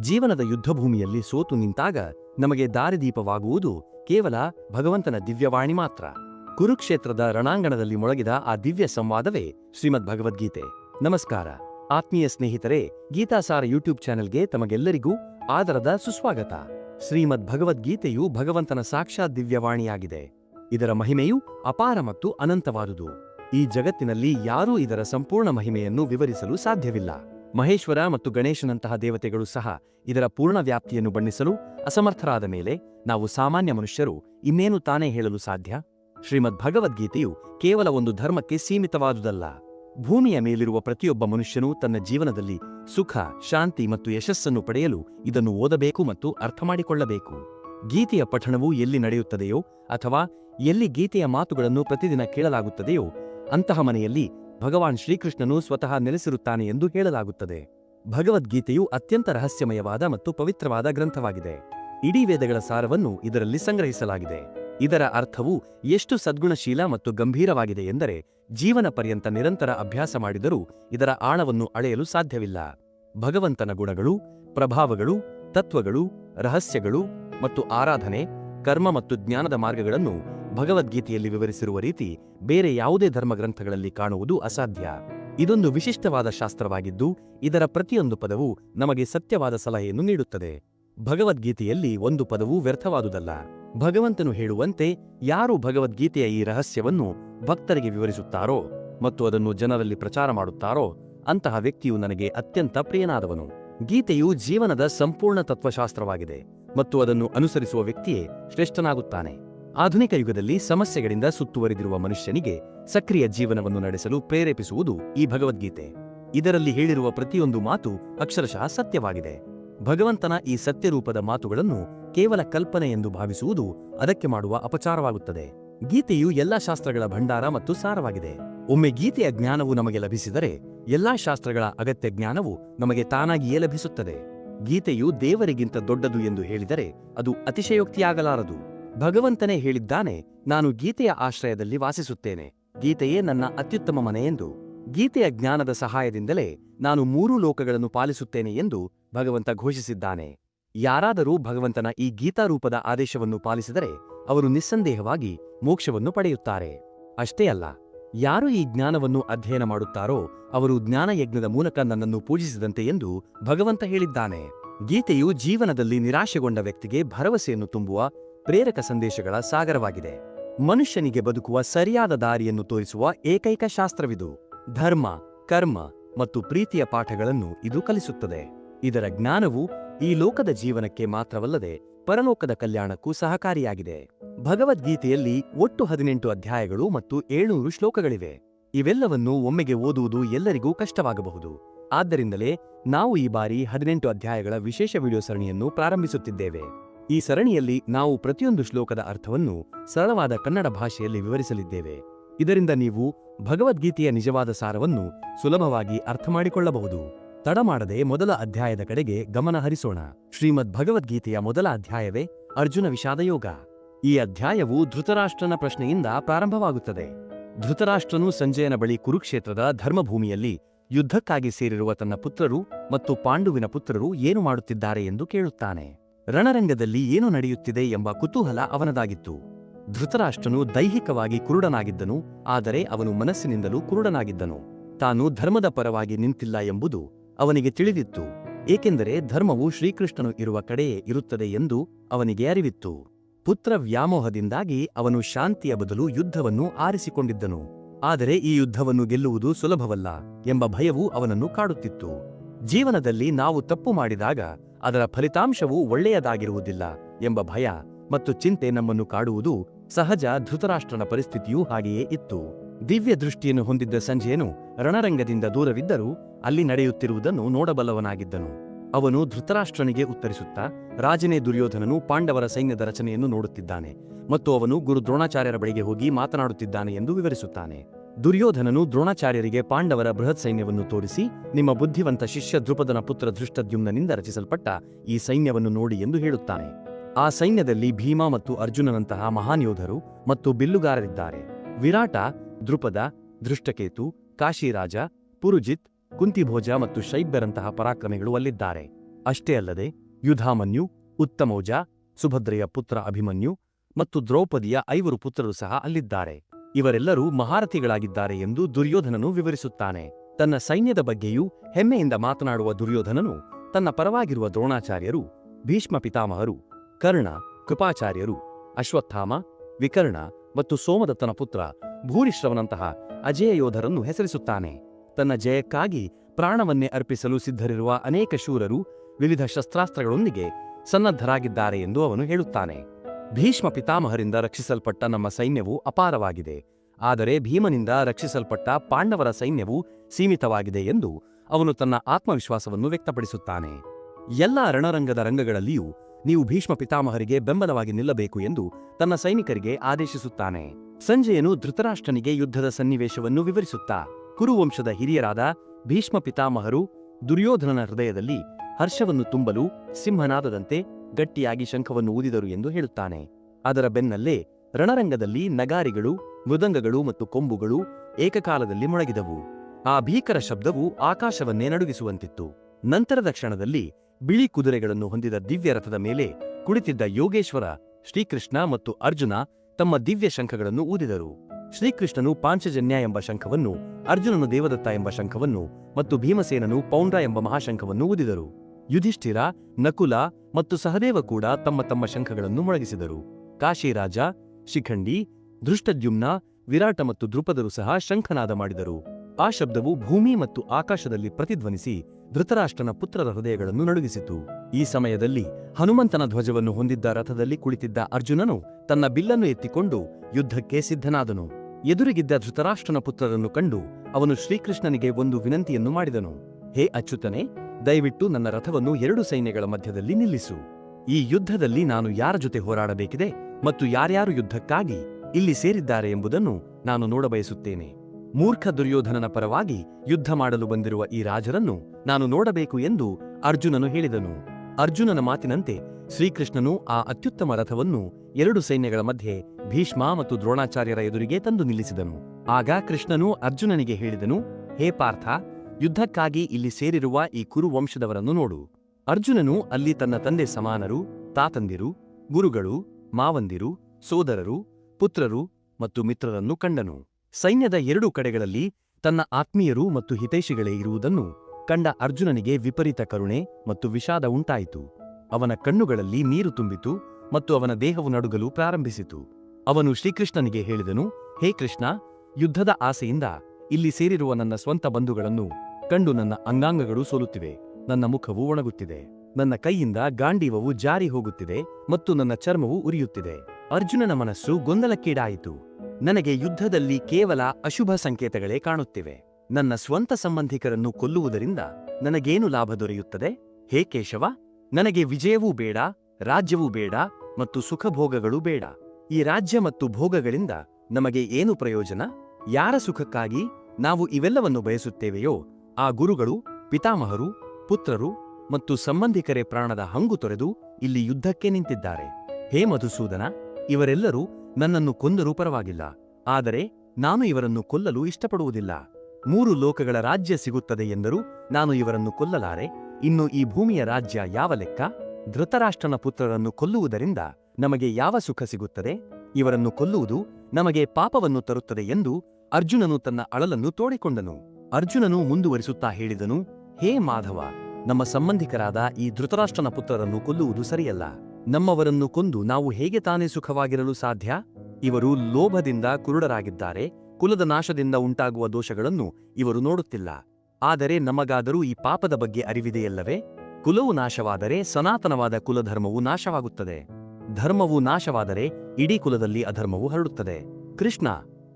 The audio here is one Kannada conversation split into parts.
ಜೀವನದ ಯುದ್ಧಭೂಮಿಯಲ್ಲಿ ಸೋತು ನಿಂತಾಗ ನಮಗೆ ದಾರಿದೀಪವಾಗುವುದು ಕೇವಲ ಭಗವಂತನ ದಿವ್ಯವಾಣಿ ಮಾತ್ರ. ಕುರುಕ್ಷೇತ್ರದ ರಣಾಂಗಣದಲ್ಲಿ ಮೊಳಗಿದ ಆ ದಿವ್ಯ ಸಂವಾದವೇ ಶ್ರೀಮದ್ ಭಗವದ್ಗೀತೆ. ನಮಸ್ಕಾರ. ಆತ್ಮೀಯ ಸ್ನೇಹಿತರೆ, ಗೀತಾಸಾರ ಯೂಟ್ಯೂಬ್ ಚಾನೆಲ್ಗೆ ತಮಗೆಲ್ಲರಿಗೂ ಆದರದ ಸುಸ್ವಾಗತ. ಶ್ರೀಮದ್ ಭಗವದ್ಗೀತೆಯು ಭಗವಂತನ ಸಾಕ್ಷಾತ್ ದಿವ್ಯವಾಣಿಯಾಗಿದೆ. ಇದರ ಮಹಿಮೆಯು ಅಪಾರ ಮತ್ತು ಅನಂತವಾದುದು. ಈ ಜಗತ್ತಿನಲ್ಲಿ ಯಾರೂ ಇದರ ಸಂಪೂರ್ಣ ಮಹಿಮೆಯನ್ನು ವಿವರಿಸಲು ಸಾಧ್ಯವಿಲ್ಲ. ಮಹೇಶ್ವರ ಮತ್ತು ಗಣೇಶನಂತಹ ದೇವತೆಗಳು ಸಹ ಇದರ ಪೂರ್ಣ ವ್ಯಾಪ್ತಿಯನ್ನು ಬಣ್ಣಿಸಲು ಅಸಮರ್ಥರಾದ ಮೇಲೆ ನಾವು ಸಾಮಾನ್ಯ ಮನುಷ್ಯರು ಇನ್ನೇನು ತಾನೇ ಹೇಳಲು ಸಾಧ್ಯ? ಶ್ರೀಮದ್ ಭಗವದ್ಗೀತೆಯು ಕೇವಲ ಒಂದು ಧರ್ಮಕ್ಕೆ ಸೀಮಿತವಾದುದಲ್ಲ. ಭೂಮಿಯ ಮೇಲಿರುವ ಪ್ರತಿಯೊಬ್ಬ ಮನುಷ್ಯನೂ ತನ್ನ ಜೀವನದಲ್ಲಿ ಸುಖ, ಶಾಂತಿ ಮತ್ತು ಯಶಸ್ಸನ್ನು ಪಡೆಯಲು ಇದನ್ನು ಓದಬೇಕು ಮತ್ತು ಅರ್ಥಮಾಡಿಕೊಳ್ಳಬೇಕು. ಗೀತೆಯ ಪಠಣವು ಎಲ್ಲಿ ನಡೆಯುತ್ತದೆಯೋ ಅಥವಾ ಎಲ್ಲಿ ಗೀತೆಯ ಮಾತುಗಳನ್ನು ಪ್ರತಿದಿನ ಕೇಳಲಾಗುತ್ತದೆಯೋ ಅಂತಹ ಮನೆಯಲ್ಲಿ ಭಗವಾನ್ ಶ್ರೀಕೃಷ್ಣನು ಸ್ವತಃ ನೆಲೆಸಿರುತ್ತಾನೆ ಎಂದು ಹೇಳಲಾಗುತ್ತದೆ. ಭಗವದ್ಗೀತೆಯು ಅತ್ಯಂತ ರಹಸ್ಯಮಯವಾದ ಮತ್ತು ಪವಿತ್ರವಾದ ಗ್ರಂಥವಾಗಿದೆ. ಇಡೀ ವೇದಗಳ ಸಾರವನ್ನು ಇದರಲ್ಲಿ ಸಂಗ್ರಹಿಸಲಾಗಿದೆ. ಇದರ ಅರ್ಥವು ಎಷ್ಟು ಸದ್ಗುಣಶೀಲ ಮತ್ತು ಗಂಭೀರವಾಗಿದೆ ಎಂದರೆ ಜೀವನ ಪರ್ಯಂತ ನಿರಂತರ ಅಭ್ಯಾಸ ಮಾಡಿದರೂ ಇದರ ಆಳವನ್ನು ಅಳೆಯಲು ಸಾಧ್ಯವಿಲ್ಲ. ಭಗವಂತನ ಗುಣಗಳು, ಪ್ರಭಾವಗಳು, ತತ್ವಗಳು, ರಹಸ್ಯಗಳು ಮತ್ತು ಆರಾಧನೆ, ಕರ್ಮ ಮತ್ತು ಜ್ಞಾನದ ಮಾರ್ಗಗಳನ್ನು ಭಗವದ್ಗೀತೆಯಲ್ಲಿ ವಿವರಿಸಿರುವ ರೀತಿ ಬೇರೆ ಯಾವುದೇ ಧರ್ಮಗ್ರಂಥಗಳಲ್ಲಿ ಕಾಣುವುದು ಅಸಾಧ್ಯ. ಇದೊಂದು ವಿಶಿಷ್ಟವಾದ ಶಾಸ್ತ್ರವಾಗಿದ್ದು, ಇದರ ಪ್ರತಿಯೊಂದು ಪದವು ನಮಗೆ ಸತ್ಯವಾದ ಸಲಹೆಯನ್ನು ನೀಡುತ್ತದೆ. ಭಗವದ್ಗೀತೆಯಲ್ಲಿ ಒಂದು ಪದವು ವ್ಯರ್ಥವಾದುದಲ್ಲ. ಭಗವಂತನು ಹೇಳುವಂತೆ ಯಾರು ಭಗವದ್ಗೀತೆಯ ಈ ರಹಸ್ಯವನ್ನು ಭಕ್ತರಿಗೆ ವಿವರಿಸುತ್ತಾರೋ ಮತ್ತು ಅದನ್ನು ಜನರಲ್ಲಿ ಪ್ರಚಾರ ಮಾಡುತ್ತಾರೋ ಅಂತಹ ವ್ಯಕ್ತಿಯು ನನಗೆ ಅತ್ಯಂತ ಪ್ರಿಯನಾದವನು. ಗೀತೆಯು ಜೀವನದ ಸಂಪೂರ್ಣ ತತ್ವಶಾಸ್ತ್ರವಾಗಿದೆ ಮತ್ತು ಅದನ್ನು ಅನುಸರಿಸುವ ವ್ಯಕ್ತಿಯೇ ಶ್ರೇಷ್ಠನಾಗುತ್ತಾನೆ. ಆಧುನಿಕ ಯುಗದಲ್ಲಿ ಸಮಸ್ಯೆಗಳಿಂದ ಸುತ್ತುವರಿದಿರುವ ಮನುಷ್ಯನಿಗೆ ಸಕ್ರಿಯ ಜೀವನವನ್ನು ನಡೆಸಲು ಪ್ರೇರೇಪಿಸುವುದು ಈ ಭಗವದ್ಗೀತೆ. ಇದರಲ್ಲಿ ಹೇಳಿರುವ ಪ್ರತಿಯೊಂದು ಮಾತು ಅಕ್ಷರಶಃ ಸತ್ಯವಾಗಿದೆ. ಭಗವಂತನ ಈ ಸತ್ಯರೂಪದ ಮಾತುಗಳನ್ನು ಕೇವಲ ಕಲ್ಪನೆ ಎಂದು ಭಾವಿಸುವುದು ಅದಕ್ಕೆ ಮಾಡುವ ಅಪಚಾರವಾಗುತ್ತದೆ. ಗೀತೆಯು ಎಲ್ಲಾ ಶಾಸ್ತ್ರಗಳ ಭಂಡಾರ ಮತ್ತು ಸಾರವಾಗಿದೆ. ಒಮ್ಮೆ ಗೀತೆಯ ಜ್ಞಾನವು ನಮಗೆ ಲಭಿಸಿದರೆ ಎಲ್ಲಾ ಶಾಸ್ತ್ರಗಳ ಅಗತ್ಯ ಜ್ಞಾನವು ನಮಗೆ ತಾನಾಗಿಯೇ ಲಭಿಸುತ್ತದೆ. ಗೀತೆಯು ದೇವರಿಗಿಂತ ದೊಡ್ಡದು ಎಂದು ಹೇಳಿದರೆ ಅದು ಅತಿಶಯೋಕ್ತಿಯಾಗಲಾರದು. ಭಗವಂತನೇ ಹೇಳಿದ್ದಾನೆ, ನಾನು ಗೀತೆಯ ಆಶ್ರಯದಲ್ಲಿ ವಾಸಿಸುತ್ತೇನೆ. ಗೀತೆಯೇ ನನ್ನ ಅತ್ಯುತ್ತಮ ಮನೆಯೆಂದು ಗೀತೆಯ ಜ್ಞಾನದ ಸಹಾಯದಿಂದಲೇ ನಾನು ಮೂರೂ ಲೋಕಗಳನ್ನು ಪಾಲಿಸುತ್ತೇನೆ ಎಂದು ಭಗವಂತ ಘೋಷಿಸಿದ್ದಾನೆ. ಯಾರಾದರೂ ಭಗವಂತನ ಈ ಗೀತಾರೂಪದ ಆದೇಶವನ್ನು ಪಾಲಿಸಿದರೆ ಅವರು ನಿಸ್ಸಂದೇಹವಾಗಿ ಮೋಕ್ಷವನ್ನು ಪಡೆಯುತ್ತಾರೆ. ಅಷ್ಟೇ ಅಲ್ಲ, ಯಾರು ಈ ಜ್ಞಾನವನ್ನು ಅಧ್ಯಯನ ಮಾಡುತ್ತಾರೋ ಅವರು ಜ್ಞಾನಯಜ್ಞದ ಮೂಲಕ ನನ್ನನ್ನು ಪೂಜಿಸಿದಂತೆ ಎಂದು ಭಗವಂತ ಹೇಳಿದ್ದಾನೆ. ಗೀತೆಯು ಜೀವನದಲ್ಲಿ ನಿರಾಶೆಗೊಂಡ ವ್ಯಕ್ತಿಗೆ ಭರವಸೆಯನ್ನು ತುಂಬುವ ಪ್ರೇರಕ ಸಂದೇಶಗಳ ಸಾಗರವಾಗಿದೆ. ಮನುಷ್ಯನಿಗೆ ಬದುಕುವ ಸರಿಯಾದ ದಾರಿಯನ್ನು ತೋರಿಸುವ ಏಕೈಕ ಶಾಸ್ತ್ರವಿದು. ಧರ್ಮ, ಕರ್ಮ ಮತ್ತು ಪ್ರೀತಿಯ ಪಾಠಗಳನ್ನು ಇದು ಕಲಿಸುತ್ತದೆ. ಇದರ ಜ್ಞಾನವು ಈ ಲೋಕದ ಜೀವನಕ್ಕೆ ಮಾತ್ರವಲ್ಲದೆ ಪರಲೋಕದ ಕಲ್ಯಾಣಕ್ಕೂ ಸಹಕಾರಿಯಾಗಿದೆ. ಭಗವದ್ಗೀತೆಯಲ್ಲಿ ಒಟ್ಟು ಹದಿನೆಂಟು ಅಧ್ಯಾಯಗಳು ಮತ್ತು ಏಳ್ನೂರು ಶ್ಲೋಕಗಳಿವೆ. ಇವೆಲ್ಲವನ್ನು ಒಮ್ಮೆಗೆ ಓದುವುದು ಎಲ್ಲರಿಗೂ ಕಷ್ಟವಾಗಬಹುದು. ಆದ್ದರಿಂದಲೇ ನಾವು ಈ ಬಾರಿ ಹದಿನೆಂಟು ಅಧ್ಯಾಯಗಳ ವಿಶೇಷ ವಿಡಿಯೋ ಸರಣಿಯನ್ನು ಪ್ರಾರಂಭಿಸುತ್ತಿದ್ದೇವೆ. ಈ ಸರಣಿಯಲ್ಲಿ ನಾವು ಪ್ರತಿಯೊಂದು ಶ್ಲೋಕದ ಅರ್ಥವನ್ನು ಸರಳವಾದ ಕನ್ನಡ ಭಾಷೆಯಲ್ಲಿ ವಿವರಿಸಲಿದ್ದೇವೆ. ಇದರಿಂದ ನೀವು ಭಗವದ್ಗೀತೆಯ ನಿಜವಾದ ಸಾರವನ್ನು ಸುಲಭವಾಗಿ ಅರ್ಥಮಾಡಿಕೊಳ್ಳಬಹುದು ತಡಮಾಡದೆ ಮೊದಲ ಅಧ್ಯಾಯದ ಕಡೆಗೆ ಗಮನ ಹರಿಸೋಣ. ಶ್ರೀಮದ್ ಭಗವದ್ಗೀತೆಯ ಮೊದಲ ಅಧ್ಯಾಯವೇ ಅರ್ಜುನ ವಿಷಾದಯೋಗ. ಈ ಅಧ್ಯಾಯವು ಧೃತರಾಷ್ಟ್ರನ ಪ್ರಶ್ನೆಯಿಂದ ಪ್ರಾರಂಭವಾಗುತ್ತದೆ. ಧೃತರಾಷ್ಟ್ರನು ಸಂಜಯನ ಬಳಿ ಕುರುಕ್ಷೇತ್ರದ ಧರ್ಮಭೂಮಿಯಲ್ಲಿ ಯುದ್ಧಕ್ಕಾಗಿ ಸೇರಿರುವ ತನ್ನ ಪುತ್ರರು ಮತ್ತು ಪಾಂಡುವಿನ ಪುತ್ರರು ಏನು ಮಾಡುತ್ತಿದ್ದಾರೆ ಎಂದು ಕೇಳುತ್ತಾನೆ. ರಣರಂಗದಲ್ಲಿ ಏನು ನಡೆಯುತ್ತಿದೆ ಎಂಬ ಕುತೂಹಲ ಅವನದಾಗಿತ್ತು. ಧೃತರಾಷ್ಟ್ರನು ದೈಹಿಕವಾಗಿ ಕುರುಡನಾಗಿದ್ದನು, ಆದರೆ ಅವನು ಮನಸ್ಸಿನಿಂದಲೂ ಕುರುಡನಾಗಿದ್ದನು. ತಾನು ಧರ್ಮದ ಪರವಾಗಿ ನಿಂತಿಲ್ಲ ಎಂಬುದು ಅವನಿಗೆ ತಿಳಿದಿತ್ತು, ಏಕೆಂದರೆ ಧರ್ಮವು ಶ್ರೀಕೃಷ್ಣನು ಇರುವ ಕಡೆಯೇ ಇರುತ್ತದೆ ಎಂದು ಅವನಿಗೆ ಅರಿವಿತ್ತು. ಪುತ್ರ ವ್ಯಾಮೋಹದಿಂದಾಗಿ ಅವನು ಶಾಂತಿಯ ಬದಲು ಯುದ್ಧವನ್ನು ಆರಿಸಿಕೊಂಡಿದ್ದನು, ಆದರೆ ಈ ಯುದ್ಧವನ್ನು ಗೆಲ್ಲುವುದು ಸುಲಭವಲ್ಲ ಎಂಬ ಭಯವು ಅವನನ್ನು ಕಾಡುತ್ತಿತ್ತು. ಜೀವನದಲ್ಲಿ ನಾವು ತಪ್ಪು ಮಾಡಿದಾಗ ಅದರ ಫಲಿತಾಂಶವು ಒಳ್ಳೆಯದಾಗಿರುವುದಿಲ್ಲ ಎಂಬ ಭಯ ಮತ್ತು ಚಿಂತೆ ನಮ್ಮನ್ನು ಕಾಡುವುದು ಸಹಜ ಧೃತರಾಷ್ಟ್ರನ ಪರಿಸ್ಥಿತಿಯೂ ಹಾಗೆಯೇ ಇತ್ತು. ದಿವ್ಯ ದೃಷ್ಟಿಯನ್ನು ಹೊಂದಿದ್ದ ಸಂಜೆಯನು ರಣರಂಗದಿಂದ ದೂರವಿದ್ದರೂ ಅಲ್ಲಿ ನಡೆಯುತ್ತಿರುವುದನ್ನು ನೋಡಬಲ್ಲವನಾಗಿದ್ದನು. ಅವನು ಧೃತರಾಷ್ಟ್ರನಿಗೆ ಉತ್ತರಿಸುತ್ತಾ, ರಾಜನೇ ದುರ್ಯೋಧನನು ಪಾಂಡವರ ಸೈನ್ಯದ ರಚನೆಯನ್ನು ನೋಡುತ್ತಿದ್ದಾನೆ ಮತ್ತು ಅವನು ಗುರು ದ್ರೋಣಾಚಾರ್ಯರ ಬಳಿಗೆ ಹೋಗಿ ಮಾತನಾಡುತ್ತಿದ್ದಾನೆ ಎಂದು ವಿವರಿಸುತ್ತಾನೆ. ದುರ್ಯೋಧನನು ದ್ರೋಣಾಚಾರ್ಯರಿಗೆ ಪಾಂಡವರ ಬೃಹತ್ ಸೈನ್ಯವನ್ನು ತೋರಿಸಿ, ನಿಮ್ಮ ಬುದ್ಧಿವಂತ ಶಿಷ್ಯ ದೃಪದನ ಪುತ್ರ ಧೃಷ್ಟದ್ಯುಮ್ನಿಂದ ರಚಿಸಲ್ಪಟ್ಟ ಈ ಸೈನ್ಯವನ್ನು ನೋಡಿ ಎಂದು ಹೇಳುತ್ತಾನೆ. ಆ ಸೈನ್ಯದಲ್ಲಿ ಭೀಮ ಮತ್ತು ಅರ್ಜುನನಂತಹ ಮಹಾನ್ ಯೋಧರು ಮತ್ತು ಬಿಲ್ಲುಗಾರರಿದ್ದಾರೆ. ವಿರಾಟ ದೃಪದ ದೃಷ್ಟಕೇತು ಕಾಶಿರಾಜ, ಪುರುಜಿತ್, ಕುಂತಿಭೋಜ ಮತ್ತು ಶೈಬ್ಯರಂತಹ ಪರಾಕ್ರಮಿಗಳು ಅಲ್ಲಿದ್ದಾರೆ. ಅಷ್ಟೇ ಅಲ್ಲದೆ, ಯುಧಾಮನ್ಯು, ಉತ್ತಮೋಜ, ಸುಭದ್ರೆಯ ಪುತ್ರ ಅಭಿಮನ್ಯು ಮತ್ತು ದ್ರೌಪದಿಯ ಐವರು ಪುತ್ರರು ಸಹ ಅಲ್ಲಿದ್ದಾರೆ. ಇವರೆಲ್ಲರೂ ಮಹಾರಥಿಗಳಾಗಿದ್ದಾರೆ ಎಂದು ದುರ್ಯೋಧನನು ವಿವರಿಸುತ್ತಾನೆ. ತನ್ನ ಸೈನ್ಯದ ಬಗ್ಗೆಯೂ, ಹೆಮ್ಮೆಯಿಂದ ಮಾತನಾಡುವ ದುರ್ಯೋಧನನು, ತನ್ನ ಪರವಾಗಿರುವ ದ್ರೋಣಾಚಾರ್ಯರು, ಭೀಷ್ಮ ಪಿತಾಮಹರು, ಕರ್ಣ, ಕೃಪಾಚಾರ್ಯರು, ಅಶ್ವತ್ಥಾಮ, ವಿಕರ್ಣ ಮತ್ತು ಸೋಮದತ್ತನ ಪುತ್ರ, ಭೂರಿಶ್ರವನಂತಹ ಅಜೇಯ ಯೋಧರನ್ನು ಹೆಸರಿಸುತ್ತಾನೆ. ತನ್ನ ಜಯಕ್ಕಾಗಿ ಪ್ರಾಣವನ್ನೇ ಅರ್ಪಿಸಲು ಸಿದ್ಧರಿರುವ ಅನೇಕ ಶೂರರು ವಿವಿಧ ಶಸ್ತ್ರಾಸ್ತ್ರಗಳೊಂದಿಗೆ ಸನ್ನದ್ಧರಾಗಿದ್ದಾರೆ ಎಂದು ಅವನು ಹೇಳುತ್ತಾನೆ. ಭೀಷ್ಮ ಪಿತಾಮಹರಿಂದ ರಕ್ಷಿಸಲ್ಪಟ್ಟ ನಮ್ಮ ಸೈನ್ಯವು ಅಪಾರವಾಗಿದೆ. ಆದರೆ ಭೀಮನಿಂದ ರಕ್ಷಿಸಲ್ಪಟ್ಟ ಪಾಂಡವರ ಸೈನ್ಯವು ಸೀಮಿತವಾಗಿದೆ ಎಂದು ಅವನು ತನ್ನ ಆತ್ಮವಿಶ್ವಾಸವನ್ನು ವ್ಯಕ್ತಪಡಿಸುತ್ತಾನೆ. ಎಲ್ಲ ರಣರಂಗದ ರಂಗಗಳಲ್ಲಿಯೂ ನೀವು ಭೀಷ್ಮ ಪಿತಾಮಹರಿಗೆ ಬೆಂಬಲವಾಗಿ ನಿಲ್ಲಬೇಕು ಎಂದು ತನ್ನ ಸೈನಿಕರಿಗೆ ಆದೇಶಿಸುತ್ತಾನೆ. ಸಂಜಯನು ಧೃತರಾಷ್ಟ್ರನಿಗೆ ಯುದ್ಧದ ಸನ್ನಿವೇಶವನ್ನು ವಿವರಿಸುತ್ತಾ, ಕುರುವಂಶದ ಹಿರಿಯರಾದ ಭೀಷ್ಮ ಪಿತಾಮಹರು ದುರ್ಯೋಧನನ ಹೃದಯದಲ್ಲಿ ಹರ್ಷವನ್ನು ತುಂಬಲು ಸಿಂಹನಾದದಂತೆ ಗಟ್ಟಿಯಾಗಿ ಶಂಖವನ್ನು ಊದಿದರು ಎಂದು ಹೇಳುತ್ತಾನೆ. ಅದರ ಬೆನ್ನಲ್ಲೇ ರಣರಂಗದಲ್ಲಿ ನಗಾರಿಗಳು, ಮೃದಂಗಗಳು ಮತ್ತು ಕೊಂಬುಗಳು ಏಕಕಾಲದಲ್ಲಿ ಮೊಳಗಿದವು. ಆ ಭೀಕರ ಶಬ್ದವು ಆಕಾಶವನ್ನೇ ನಡುಗಿಸುವಂತಿತ್ತು. ನಂತರದ ಕ್ಷಣದಲ್ಲಿ ಬಿಳಿ ಕುದುರೆಗಳನ್ನು ಹೊಂದಿದ ದಿವ್ಯ ರಥದ ಮೇಲೆ ಕುಳಿತಿದ್ದ ಯೋಗೇಶ್ವರ, ಶ್ರೀಕೃಷ್ಣ ಮತ್ತು ಅರ್ಜುನ ತಮ್ಮ ದಿವ್ಯ ಶಂಖಗಳನ್ನು ಊದಿದರು. ಶ್ರೀಕೃಷ್ಣನು ಪಾಂಚಜನ್ಯ ಎಂಬ ಶಂಖವನ್ನು, ಅರ್ಜುನನು ದೇವದತ್ತ ಎಂಬ ಶಂಖವನ್ನು ಮತ್ತು ಭೀಮಸೇನನು ಪೌಂಡ್ರ ಎಂಬ ಮಹಾಶಂಖವನ್ನು ಊದಿದರು. ಯುಧಿಷ್ಠಿರ, ನಕುಲ ಮತ್ತು ಸಹದೇವ ಕೂಡ ತಮ್ಮ ತಮ್ಮ ಶಂಖಗಳನ್ನು ಮೊಳಗಿಸಿದರು. ಕಾಶಿರಾಜ, ಶಿಖಂಡಿ ದೃಷ್ಟದ್ಯುಮ್ನ ವಿರಾಟ ಮತ್ತು ದೃಪದರು ಸಹ ಶಂಖನಾದ ಮಾಡಿದರು. ಆ ಶಬ್ದವು ಭೂಮಿ ಮತ್ತು ಆಕಾಶದಲ್ಲಿ ಪ್ರತಿಧ್ವನಿಸಿ ಧೃತರಾಷ್ಟ್ರನ ಪುತ್ರರ ಹೃದಯಗಳನ್ನು ನಡುಗಿಸಿತು. ಈ ಸಮಯದಲ್ಲಿ ಹನುಮಂತನ ಧ್ವಜವನ್ನು ಹೊಂದಿದ್ದ ರಥದಲ್ಲಿ ಕುಳಿತಿದ್ದ ಅರ್ಜುನನು ತನ್ನ ಬಿಲ್ಲನ್ನು ಎತ್ತಿಕೊಂಡು ಯುದ್ಧಕ್ಕೆ ಸಿದ್ಧನಾದನು. ಎದುರಿಗಿದ್ದ ಧೃತರಾಷ್ಟ್ರನ ಪುತ್ರರನ್ನು ಕಂಡು ಅವನು ಶ್ರೀಕೃಷ್ಣನಿಗೆ ಒಂದು ವಿನಂತಿಯನ್ನು ಮಾಡಿದನು. ಹೇ ಅಚ್ಯುತನೇ ದಯವಿಟ್ಟು ನನ್ನ ರಥವನ್ನು ಎರಡು ಸೈನ್ಯಗಳ ಮಧ್ಯದಲ್ಲಿ ನಿಲ್ಲಿಸು. ಈ ಯುದ್ಧದಲ್ಲಿ ನಾನು ಯಾರ ಜೊತೆ ಹೋರಾಡಬೇಕಿದೆ ಮತ್ತು ಯಾರ್ಯಾರು ಯುದ್ಧಕ್ಕಾಗಿ ಇಲ್ಲಿ ಸೇರಿದ್ದಾರೆ ಎಂಬುದನ್ನು ನಾನು ನೋಡಬಯಸುತ್ತೇನೆ ಮೂರ್ಖ ದುರ್ಯೋಧನನ ಪರವಾಗಿ ಯುದ್ಧ ಮಾಡಲು ಬಂದಿರುವ ಈ ರಾಜರನ್ನು ನಾನು ನೋಡಬೇಕು ಎಂದು ಅರ್ಜುನನು ಹೇಳಿದನು. ಅರ್ಜುನನ ಮಾತಿನಂತೆ ಶ್ರೀಕೃಷ್ಣನು ಆ ಅತ್ಯುತ್ತಮ ರಥವನ್ನು ಎರಡು ಸೈನ್ಯಗಳ ಮಧ್ಯೆ ಭೀಷ್ಮ ಮತ್ತು ದ್ರೋಣಾಚಾರ್ಯರ ಎದುರಿಗೆ ತಂದು ನಿಲ್ಲಿಸಿದನು. ಆಗ ಕೃಷ್ಣನು ಅರ್ಜುನನಿಗೆ ಹೇಳಿದನು, ಹೇ ಪಾರ್ಥ ಯುದ್ಧಕ್ಕಾಗಿ ಇಲ್ಲಿ ಸೇರಿರುವ ಈ ಕುರು ವಂಶದವರನ್ನು ನೋಡು. ಅರ್ಜುನನು ಅಲ್ಲಿ ತನ್ನ ತಂದೆ ಸಮಾನರು, ತಾತಂದಿರು, ಗುರುಗಳು, ಮಾವಂದಿರು, ಸೋದರರು, ಪುತ್ರರು ಮತ್ತು ಮಿತ್ರರನ್ನು ಕಂಡನು. ಸೈನ್ಯದ ಎರಡು ಕಡೆಗಳಲ್ಲಿ ತನ್ನ ಆತ್ಮೀಯರು ಮತ್ತು ಹಿತೈಷಿಗಳೇ ಇರುವುದನ್ನು ಕಂಡ ಅರ್ಜುನನಿಗೆ ವಿಪರೀತ ಕರುಣೆ ಮತ್ತು ವಿಷಾದ ಉಂಟಾಯಿತು. ಅವನ ಕಣ್ಣುಗಳಲ್ಲಿ ನೀರು ತುಂಬಿತು ಮತ್ತು ಅವನ ದೇಹವು ನಡುಗಲು ಪ್ರಾರಂಭಿಸಿತು. ಅವನು ಶ್ರೀಕೃಷ್ಣನಿಗೆ ಹೇಳಿದನು, ಹೇ ಕೃಷ್ಣ, ಯುದ್ಧದ ಆಸೆಯಿಂದ ಇಲ್ಲಿ ಸೇರಿರುವ ನನ್ನ ಸ್ವಂತ ಬಂಧುಗಳನ್ನು ಕಂಡು ನನ್ನ ಅಂಗಾಂಗಗಳು ಸೋಲುತ್ತಿವೆ. ನನ್ನ ಮುಖವು ಒಣಗುತ್ತಿದೆ. ನನ್ನ ಕೈಯಿಂದ ಗಾಂಡೀವವು ಜಾರಿ ಹೋಗುತ್ತಿದೆ ಮತ್ತು ನನ್ನ ಚರ್ಮವು ಉರಿಯುತ್ತಿದೆ. ಅರ್ಜುನನ ಮನಸ್ಸು ಗೊಂದಲಕ್ಕೀಡಾಯಿತು. ನನಗೆ ಯುದ್ಧದಲ್ಲಿ ಕೇವಲ ಅಶುಭ ಸಂಕೇತಗಳೇ ಕಾಣುತ್ತಿವೆ. ನನ್ನ ಸ್ವಂತ ಸಂಬಂಧಿಕರನ್ನು ಕೊಲ್ಲುವುದರಿಂದ ನನಗೇನು ಲಾಭ ದೊರೆಯುತ್ತದೆ? ಹೇ ಕೇಶವ, ನನಗೆ ವಿಜಯವೂ ಬೇಡ, ರಾಜ್ಯವೂ ಬೇಡ ಮತ್ತು ಸುಖಭೋಗಗಳೂ ಬೇಡ. ಈ ರಾಜ್ಯ ಮತ್ತು ಭೋಗಗಳಿಂದ ನಮಗೆ ಏನು ಪ್ರಯೋಜನ? ಯಾರ ಸುಖಕ್ಕಾಗಿ ನಾವು ಇವೆಲ್ಲವನ್ನು ಬಯಸುತ್ತೇವೆಯೋ ಆ ಗುರುಗಳು ಪಿತಾಮಹರು, ಪುತ್ರರು ಮತ್ತು ಸಂಬಂಧಿಕರೇ ಪ್ರಾಣದ ಹಂಗು ತೊರೆದು ಇಲ್ಲಿ ಯುದ್ಧಕ್ಕೆ ನಿಂತಿದ್ದಾರೆ. ಹೇ ಮಧುಸೂದನ, ಇವರೆಲ್ಲರೂ ನನ್ನನ್ನು ಕೊಂದರೂ ಪರವಾಗಿಲ್ಲ. ಆದರೆ ನಾನು ಇವರನ್ನು ಕೊಲ್ಲಲು ಇಷ್ಟಪಡುವುದಿಲ್ಲ. ಮೂರು ಲೋಕಗಳ ರಾಜ್ಯ ಸಿಗುತ್ತದೆ ಎಂದರೂ ನಾನು ಇವರನ್ನು ಕೊಲ್ಲಲಾರೆ. ಇನ್ನು ಈ ಭೂಮಿಯ ರಾಜ್ಯ ಯಾವ ಲೆಕ್ಕ? ಧೃತರಾಷ್ಟ್ರನ ಪುತ್ರರನ್ನು ಕೊಲ್ಲುವುದರಿಂದ ನಮಗೆ ಯಾವ ಸುಖ ಸಿಗುತ್ತದೆ? ಇವರನ್ನು ಕೊಲ್ಲುವುದು ನಮಗೆ ಪಾಪವನ್ನು ತರುತ್ತದೆ ಎಂದು ಅರ್ಜುನನು ತನ್ನ ಅಳಲನ್ನು ತೋಡಿಕೊಂಡನು. ಅರ್ಜುನನು ಮುಂದುವರಿಸುತ್ತಾ ಹೇಳಿದನು, ಹೇ ಮಾಧವ, ನಮ್ಮ ಸಂಬಂಧಿಕರಾದ ಈ ಧೃತರಾಷ್ಟ್ರನ ಪುತ್ರರನ್ನು ಕೊಲ್ಲುವುದು ಸರಿಯಲ್ಲ. ನಮ್ಮವರನ್ನು ಕೊಂದು ನಾವು ಹೇಗೆ ತಾನೇ ಸುಖವಾಗಿರಲು ಸಾಧ್ಯ? ಇವರು ಲೋಭದಿಂದ ಕುರುಡರಾಗಿದ್ದಾರೆ, ಕುಲದ ನಾಶದಿಂದ ಉಂಟಾಗುವ ದೋಷಗಳನ್ನು ಇವರು ನೋಡುತ್ತಿಲ್ಲ. ಆದರೆ ನಮಗಾದರೂ ಈ ಪಾಪದ ಬಗ್ಗೆ ಅರಿವಿದೆಯಲ್ಲವೇ? ಕುಲವು ನಾಶವಾದರೆ ಸನಾತನವಾದ ಕುಲಧರ್ಮವು ನಾಶವಾಗುತ್ತದೆ. ಧರ್ಮವು ನಾಶವಾದರೆ ಇಡೀ ಕುಲದಲ್ಲಿ ಅಧರ್ಮವು ಹರಡುತ್ತದೆ. ಕೃಷ್ಣ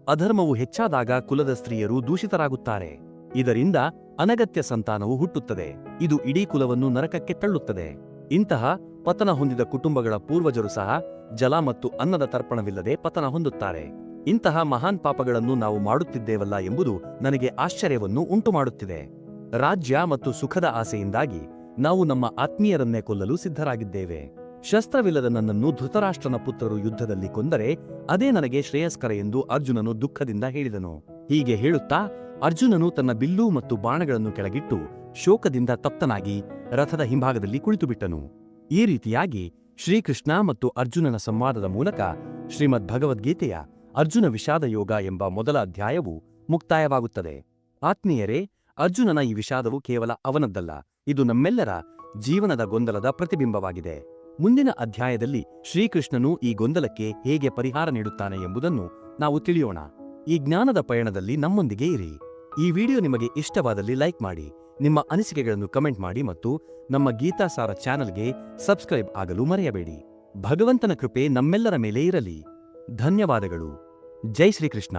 ಅಧರ್ಮವು ಹೆಚ್ಚಾದಾಗ ಕುಲದ ಸ್ತ್ರೀಯರು ದೂಷಿತರಾಗುತ್ತಾರೆ. ಇದರಿಂದ ಅನಗತ್ಯ ಸಂತಾನವು ಹುಟ್ಟುತ್ತದೆ. ಇದು ಇಡೀ ಕುಲವನ್ನು ನರಕಕ್ಕೆ ತಳ್ಳುತ್ತದೆ. ಇಂತಹ ಪತನ ಹೊಂದಿದ ಕುಟುಂಬಗಳ ಪೂರ್ವಜರು ಸಹ ಜಲ ಮತ್ತು ಅನ್ನದ ತರ್ಪಣವಿಲ್ಲದೆ ಪತನ ಹೊಂದುತ್ತಾರೆ. ಇಂತಹ ಮಹಾನ್ ಪಾಪಗಳನ್ನು ನಾವು ಮಾಡುತ್ತಿದ್ದೇವಲ್ಲ ಎಂಬುದು ನನಗೆ ಆಶ್ಚರ್ಯವನ್ನು ಉಂಟುಮಾಡುತ್ತಿದೆ. ರಾಜ್ಯ ಮತ್ತು ಸುಖದ ಆಸೆಯಿಂದಾಗಿ ನಾವು ನಮ್ಮ ಆತ್ಮೀಯರನ್ನೇ ಕೊಲ್ಲಲು ಸಿದ್ಧರಾಗಿದ್ದೇವೆ. ಶಸ್ತ್ರವಿಲ್ಲದ ನನ್ನನ್ನು ಧೃತರಾಷ್ಟ್ರನ ಪುತ್ರರು ಯುದ್ಧದಲ್ಲಿ ಕೊಂದರೆ ಅದೇ ನನಗೆ ಶ್ರೇಯಸ್ಕರ ಎಂದು ಅರ್ಜುನನು ದುಃಖದಿಂದ ಹೇಳಿದನು. ಹೀಗೆ ಹೇಳುತ್ತಾ ಅರ್ಜುನನು ತನ್ನ ಬಿಲ್ಲು ಮತ್ತು ಬಾಣಗಳನ್ನು ಕೆಳಗಿಟ್ಟು ಶೋಕದಿಂದ ತಪ್ತನಾಗಿ ರಥದ ಹಿಂಭಾಗದಲ್ಲಿ ಕುಳಿತುಬಿಟ್ಟನು. ಈ ರೀತಿಯಾಗಿ ಶ್ರೀಕೃಷ್ಣ ಮತ್ತು ಅರ್ಜುನನ ಸಂವಾದದ ಮೂಲಕ ಶ್ರೀಮದ್ ಭಗವದ್ಗೀತೆಯ ಅರ್ಜುನ ವಿಷಾದ ಯೋಗ ಎಂಬ ಮೊದಲ ಅಧ್ಯಾಯವು ಮುಕ್ತಾಯವಾಗುತ್ತದೆ. ಆತ್ಮೀಯರೇ, ಅರ್ಜುನನ ಈ ವಿಷಾದವು ಕೇವಲ ಅವನದ್ದಲ್ಲ, ಇದು ನಮ್ಮೆಲ್ಲರ ಜೀವನದ ಗೊಂದಲದ ಪ್ರತಿಬಿಂಬವಾಗಿದೆ. ಮುಂದಿನ ಅಧ್ಯಾಯದಲ್ಲಿ ಶ್ರೀಕೃಷ್ಣನು ಈ ಗೊಂದಲಕ್ಕೆ ಹೇಗೆ ಪರಿಹಾರ ನೀಡುತ್ತಾನೆ ಎಂಬುದನ್ನು ನಾವು ತಿಳಿಯೋಣ. ಈ ಜ್ಞಾನದ ಪಯಣದಲ್ಲಿ ನಮ್ಮೊಂದಿಗೆ ಇರಿ. ಈ ವಿಡಿಯೋ ನಿಮಗೆ ಇಷ್ಟವಾದಲ್ಲಿ ಲೈಕ್ ಮಾಡಿ, ನಿಮ್ಮ ಅನಿಸಿಕೆಗಳನ್ನು ಕಮೆಂಟ್ ಮಾಡಿ ಮತ್ತು ನಮ್ಮ ಗೀತಾಸಾರ ಚಾನೆಲ್ಗೆ ಸಬ್ಸ್ಕ್ರೈಬ್ ಆಗಲು ಮರೆಯಬೇಡಿ. ಭಗವಂತನ ಕೃಪೆ ನಮ್ಮೆಲ್ಲರ ಮೇಲೆ ಇರಲಿ. ಧನ್ಯವಾದಗಳು. ಜೈ ಶ್ರೀಕೃಷ್ಣ.